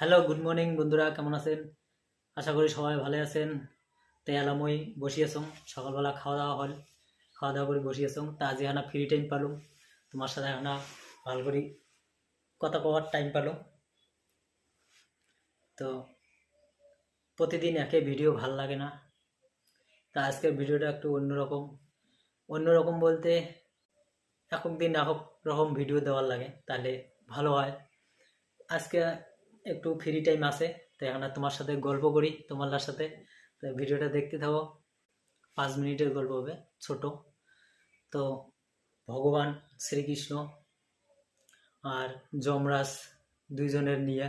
Hello good morning বন্ধুরা, কেমন আছেন? আশা করি সবাই ভালো আছেন। তাই আলামই বসিয়েছং সকালবেলা খাওয়া দাওয়া হল, খাওয়া দাওয়া করে বসিয়েছং তা আজ এখানে ফ্রি টাইম পালুম, তোমার সাথে এখানে ভালো করে কথা কওয়ার টাইম পালুম। তো প্রতিদিন একে ভিডিও ভালো লাগে না। তা আজকের ভিডিওটা একটু অন্যরকম। অন্যরকম বলতে এক দিন এক রকম ভিডিও দেওয়ার লাগে, তাহলে ভালো হয়। আজকে একটু ফ্রি টাইম আছে তো এখানে তোমার সাথে গল্প করি, তোমার সাথে। তো ভিডিওটা দেখতে থাকো, পাঁচ মিনিটের গল্প হবে, ছোট। তো ভগবান, শ্রীকৃষ্ণ আর যমরাজ দুইজনের নিয়ে।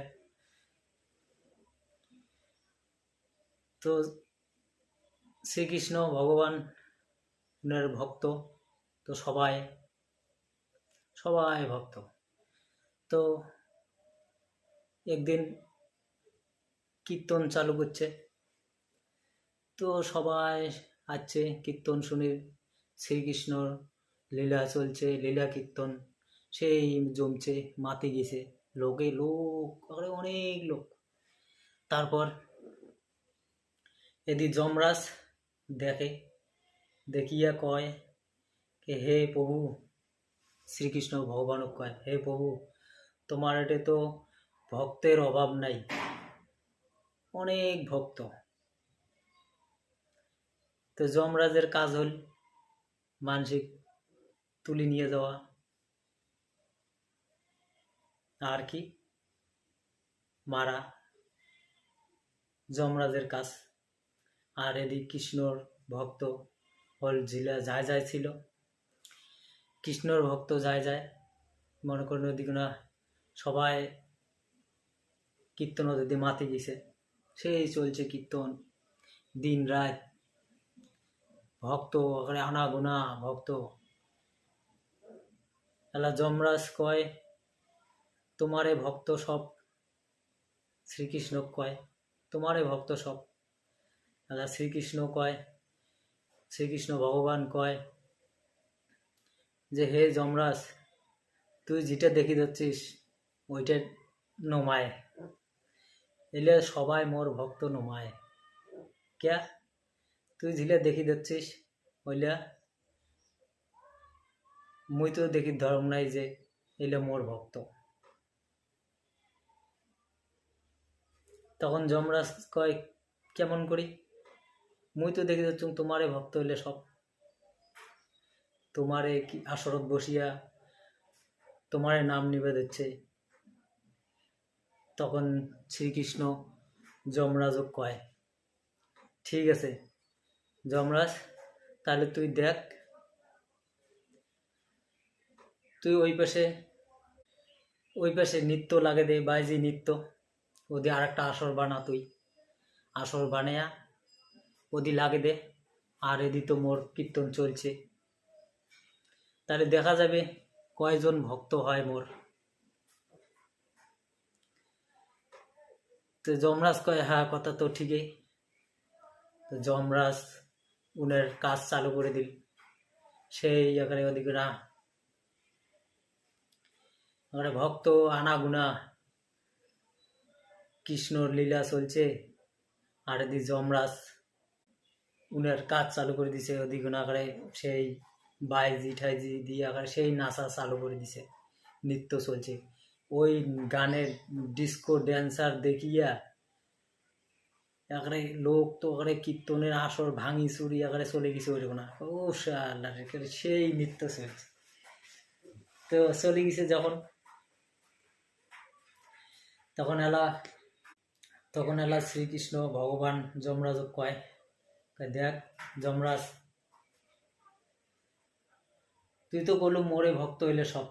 তো শ্রীকৃষ্ণ ভগবান উনার ভক্ত, তো সবাই সবাই ভক্ত। তো একদিন কীর্তন চালু করছে। তো সবাই আছে কীর্তন শুনে। শ্রীকৃষ্ণর লীলা চলছে, লীলা কীর্তন। সেই জমছে, মাতে গেছে। লোকে লোক, আরে অনেক লোক। তারপর এদি যমরাজ দেখে, দেখিয়া কয় কে হে প্রভু, শ্রীকৃষ্ণ ভগবানক কয়, হে প্রভু, তোমার এটে তো ভক্তের অভাব নাই। অনেক ভক্ত। তো যমরাজের কাজ হল মানসিক তুলি নিয়ে যাওয়া। আর কি? মারা। যমরাজের কাজ। আর এদিক কৃষ্ণর ভক্ত হল জিলা যায় যায় ছিল। কৃষ্ণর ভক্ত যায় যায়। মনে করেন ওদিকে না সবাই কীর্তন যদি মাতে গেছে। সেই চলছে কীর্তন, দিন রাত। ভক্ত ওখানে আনা গোনা, ভক্ত। এলা যমরাজ কয়, তোমারে ভক্ত সব, শ্রীকৃষ্ণ কয়, তোমারে ভক্ত সব। এলা শ্রীকৃষ্ণ কয়, শ্রীকৃষ্ণ ভগবান কয়, যে হে যমরাজ, তুই যেটা দেখি যাচ্ছিস, ওইটা নমায়। এলে সবাই মোর ভক্ত নমায়। ক্যা? তুই ঝিলে দেখি যাচ্ছিস ওইলা মুই তো দেখি ধর্ম নাই যে এলে মোর ভক্ত। তখন যমরাজ কয়, কেমন করি? মুই তো দেখি যাচ্ছ তোমারে ভক্ত হইলে সব। তোমারে কি আসরত বসিয়া তোমারে নাম নিবে দিচ্ছে। তখন শ্রীকৃষ্ণ যমরাজও কয়, ঠিক আছে, যমরাজ, তাহলে তুই দেখ, তুই ওই পাশে ওই পাশে নৃত্য লাগে দে, বাইজি নৃত্য, ওদি আর একটা আসর বানা তুই, আসর বানায়া ওদি লাগে দে, আর এদি তো মোর কীর্তন চলছে। তাহলে দেখা যাবে কয়জন ভক্ত হয় মোর। তো যমরাজ কয় হ্যাঁ কথা তো ঠিকই। তো যমরাজ উনের কাজ চালু করে দিল। সেই এখানে ওদিকে না ওখানে ভক্ত আনাগুনা, কৃষ্ণর লীলা চলছে, আর এদিকে যমরাজ উনের কাজ চালু করে দিছে ওদিকে না করে সেই বাইজি ঠাইজি দিয়ে আকারে সেই নাচা চালু করে দিছে। নৃত্য চলছে। ওই গানের ডিস্কো ড্যান্সার দেখিয়া এখানে লোক তো ওখানে কীর্তনের আসর ভাঙি চুরি এখানে চলে গেছে ওইরকম না। ও সাল্লাহ সেই নৃত্য চলছে তো চলে গেছে যখন। তখন এলা তখন এলা শ্রীকৃষ্ণ ভগবান যমরাজ কয় দেখ যমরাজ, তুই তো করলু মোরে ভক্ত হইলে সব।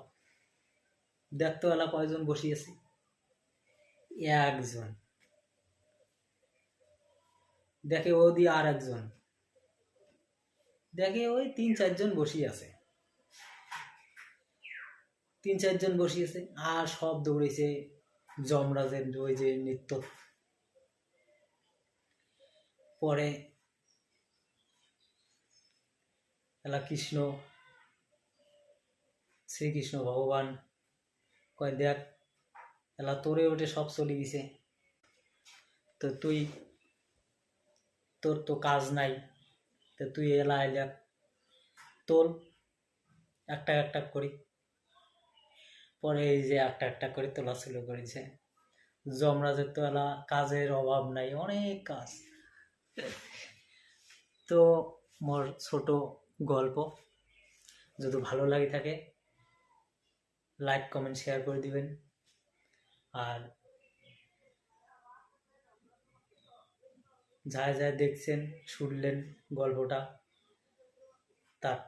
দেখ তো এলা কয়জন বসিয়েছি? একজন। দেখে ও দিয়ে আর একজন। দেখে ওই তিন চারজন বসিয়ে আছে তিন চারজন বসিয়েছে আর সব দৌড়েছে যমরাজের ওই যে নৃত্য। পরে এলা কৃষ্ণ, শ্রীকৃষ্ণ ভগবান কয় দেখ এলা তোরে ওটে সব চলে গেছে তো তুই, তোর তো কাজ নাই। তো তুই এলা এলা তোল, একটা একটা করি। পরে এই যে একটা একটা করে তোলা শুরু করেছে। যমরাজের তো এলা কাজের অভাব নাই, অনেক কাজ। তো মোর ছোট গল্প, যদি ভালো লাগে থাকে লাইক কমেন্ট শেয়ার করে দিবেন। আর যারা যারা দেখছেন, শুনলেন গল্পটা, তার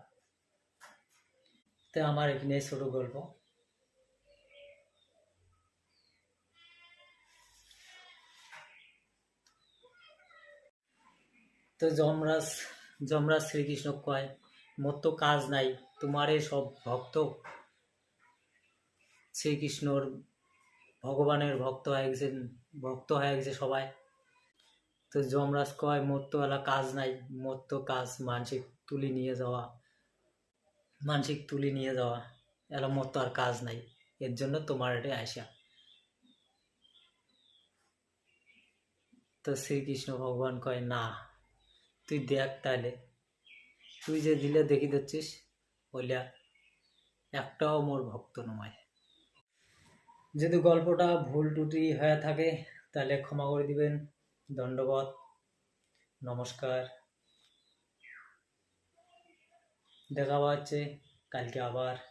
তো আমার এখানে ছোট গল্প। তো যমরাজ যমরাজ শ্রীকৃষ্ণ কয়, মোর তো কাজ নাই, তোমারে সব ভক্ত শ্রীকৃষ্ণর ভগবানের ভক্ত হয়ে গেছেন ভক্ত হয়ে গেছে সবাই। তো যমরাজ কয়, মোর তো এলা কাজ নাই, মোর তো কাজ মানসিক তুলি নিয়ে যাওয়া, মানসিক তুলি নিয়ে যাওয়া। এলা মোর তো আর কাজ নাই, এর জন্য তোমার এটা আসা তো শ্রীকৃষ্ণ ভগবান কয়, না, তুই দেখ তাহলে তুই যে দিলে দেখি দিচ্ছিস, বলিয়া একটাও মোর ভক্ত নয়। যদি গল্পটা ভুল টুটি হয়ে থাকে, তাহলে ক্ষমা করে দিবেন। দণ্ডবত নমস্কার। দেখা হচ্ছে কালকে আবার।